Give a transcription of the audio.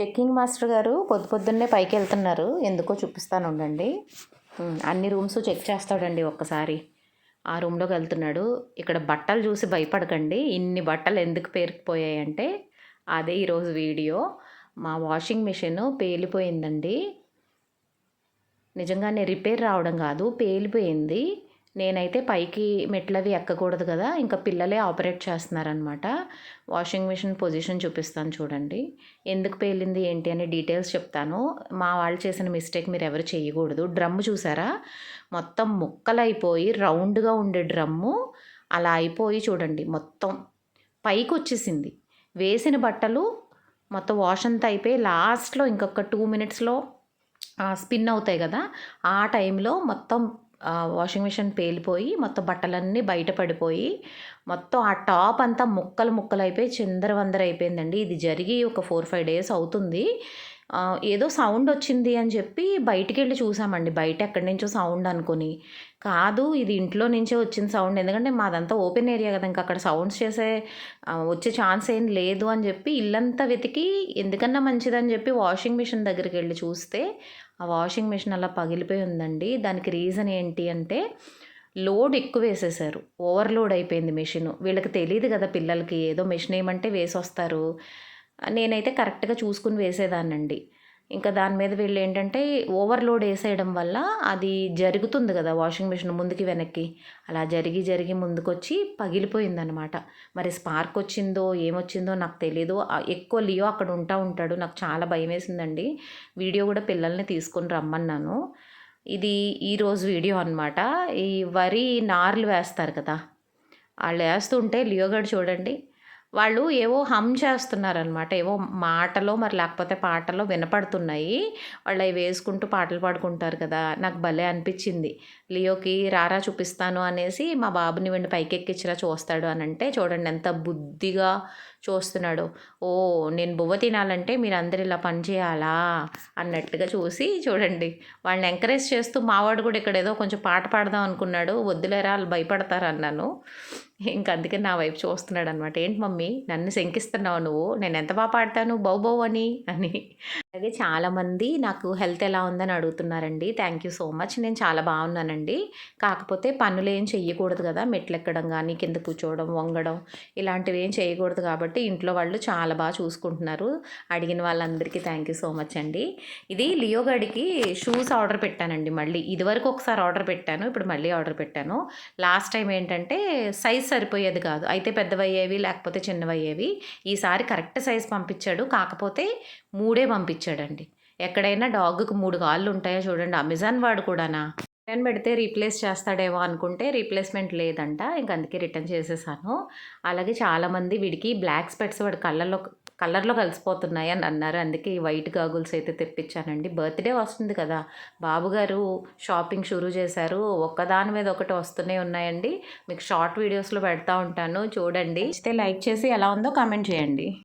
Checking master గారు పొద్దు పొద్దున్నే పైకి వెళ్తున్నారు. ఎందుకో చూపిస్తాను ఉండండి. అన్ని రూమ్స్ చెక్ చేస్తాడండి ఒక్కసారి. ఆ రూమ్లోకి వెళ్తున్నాడు. ఇక్కడ బట్టలు చూసి భయపడకండి. ఇన్ని బట్టలు ఎందుకు పేరుకుపోయాయంటే అదే ఈరోజు వీడియో. మా వాషింగ్ మిషన్ పేలిపోయిందండి. నిజంగానే రిపేర్ రావడం కాదు పేలిపోయింది. నేనైతే పైకి మెట్లవి ఎక్కకూడదు కదా ఇంకా పిల్లలే ఆపరేట్ చేస్తున్నారనమాట. వాషింగ్ మిషన్ పొజిషన్ చూపిస్తాను చూడండి. ఎందుకు పేలింది ఏంటి అని డీటెయిల్స్ చెప్తాను. మా వాళ్ళు చేసిన మిస్టేక్ మీరు ఎవరు చేయకూడదు. డ్రమ్ము చూసారా? మొత్తం ముక్కలైపోయి రౌండ్గా ఉండే డ్రమ్ము అలా అయిపోయి చూడండి మొత్తం పైకి వచ్చేసింది వేసిన బట్టలు మొత్తం వాష్ అంతా అయిపోయి లాస్ట్లో ఇంకొక టూ మినిట్స్లో స్పిన్ అవుతాయి కదా ఆ టైంలో మొత్తం వాషింగ్ మిషన్ పేలిపోయి మొత్తం బట్టలన్నీ బయట పడిపోయి మొత్తం ఆ టాప్ అంతా ముక్కలు ముక్కలు అయిపోయి చిందరవందర అయిపోయిందండి. ఇది జరిగి ఒక ఫోర్ ఫైవ్ డేస్ అవుతుంది. ఏదో సౌండ్ వచ్చింది అని చెప్పి బయటికి వెళ్ళి చూసామండి. బయట ఎక్కడి నుంచో సౌండ్ అనుకుని. కాదు ఇది ఇంట్లో నుంచే వచ్చిన సౌండ్. ఎందుకంటే మాదంతా ఓపెన్ ఏరియా కదా ఇంకా అక్కడ సౌండ్స్ చేసే వచ్చే ఛాన్స్ ఏం లేదు అని చెప్పి ఇల్లంతా వెతికి ఎందుకన్నా మంచిదని చెప్పి వాషింగ్ మిషన్ దగ్గరికి వెళ్ళి చూస్తే ఆ వాషింగ్ మిషన్ అలా పగిలిపోయి ఉందండి. దానికి రీజన్ ఏంటి అంటే లోడ్ ఎక్కువ వేసేసారు ఓవర్లోడ్ అయిపోయింది మిషన్. వీళ్ళకి తెలియదు కదా పిల్లలకి. ఏదో మిషన్ ఏమంటే వేసి వస్తారు నేనైతే కరెక్ట్గా చూసుకుని వేసేదాన్నండి. ఇంకా దాని మీద వీళ్ళు ఏంటంటే ఓవర్లోడ్ వేసేయడం వల్ల అది జరుగుతుంది కదా వాషింగ్ మిషన్ ముందుకి వెనక్కి. అలా జరిగి జరిగి ముందుకొచ్చి పగిలిపోయిందనమాట. మరి స్పార్క్ వచ్చిందో ఏమొచ్చిందో నాకు తెలియదు ఎక్కువ లియో అక్కడ ఉంటా ఉంటాడు. నాకు చాలా భయం వేసిందండి వీడియో కూడా పిల్లల్ని తీసుకొని రమ్మన్నాను. ఇది ఈరోజు వీడియో అనమాట ఈ వరి నార్లు వేస్తారు కదా. వాళ్ళు వేస్తుంటే లియోగడ్ చూడండి. వాళ్ళు ఏవో హమ్ చేస్తున్నారనమాట ఏవో మాటలో మరి లేకపోతే పాటలో వినపడుతున్నాయి. వాళ్ళు అవి వేసుకుంటూ పాటలు పాడుకుంటారు కదా నాకు భలే అనిపించింది. లియోకి రారా చూపిస్తాను అనేసి మా బాబుని వెండి పైకెక్కిచ్చిరా చూస్తాడు అని అంటే చూడండి ఎంత బుద్ధిగా చూస్తున్నాడు. ఓ నేను బువ్వ తినాలంటే మీరు అందరు ఇలా పని చేయాలా అన్నట్టుగా చూసి చూడండి. వాళ్ళని ఎంకరేజ్ చేస్తూ మావాడు కూడా ఇక్కడ ఏదో కొంచెం పాట పాడదాం అనుకున్నాడు. వద్దులేరా వాళ్ళు భయపడతారు అన్నాను. ఇంక అందుకే నా వైపు చూస్తున్నాడు అనమాట ఏంటి మమ్మీ? నన్ను శంకిస్తున్నావు నువ్వు? నేను ఎంత బాగా పాడతాను? బౌ బౌ అని అని. అలాగే చాలామంది నాకు హెల్త్ ఎలా ఉందని అడుగుతున్నారండి. Thank you so much. నేను చాలా బాగున్నానండి. కాకపోతే పనులు ఏం చెయ్యకూడదు కదా. మెట్లు ఎక్కడం కానీ కింద కూర్చోవడం వంగడం ఇలాంటివి ఏం చేయకూడదు కాబట్టి ఇంట్లో వాళ్ళు చాలా బాగా చూసుకుంటున్నారు. అడిగిన వాళ్ళందరికీ థ్యాంక్ యూ సో మచ్ అండి. ఇది లియో గడికి షూస్ ఆర్డర్ పెట్టానండి మళ్ళీ. ఇదివరకు ఒకసారి ఆర్డర్ పెట్టాను. ఇప్పుడు మళ్ళీ ఆర్డర్ పెట్టాను. లాస్ట్ టైం ఏంటంటే సైజ్ సరిపోయేది కాదు. అయితే పెద్దవయ్యేవి లేకపోతే చిన్నవయ్యేవి. ఈసారి కరెక్ట్ సైజ్ పంపించాడు. కాకపోతే మూడే పంపించాడండి. ఎక్కడైనా డాగ్కి మూడు కాళ్ళు ఉంటాయో చూడండి. అమెజాన్ వాడు కూడానా? రిటర్న్ పెడితే రీప్లేస్ చేస్తాడేమో అనుకుంటే రీప్లేస్మెంట్ లేదంట. ఇంక అందుకే రిటర్న్ చేసేసాను. అలాగే చాలామంది వీడికి బ్లాక్ స్పెట్స్ వాడి కళ్ళల్లో కలర్లో కలిసిపోతున్నాయి అని అన్నారు. అందుకే ఈ వైట్ గాగుల్స్ అయితే తెప్పించానండి. బర్త్డే వస్తుంది కదా. బాబుగారు షాపింగ్ షురూ చేశారు. ఒక్కదాని మీద ఒకటి వస్తూనే ఉన్నాయండి. మీకు షార్ట్ వీడియోస్లో పెడతా ఉంటాను. చూడండి. లైక్ చేసి ఎలా ఉందో కామెంట్ చేయండి.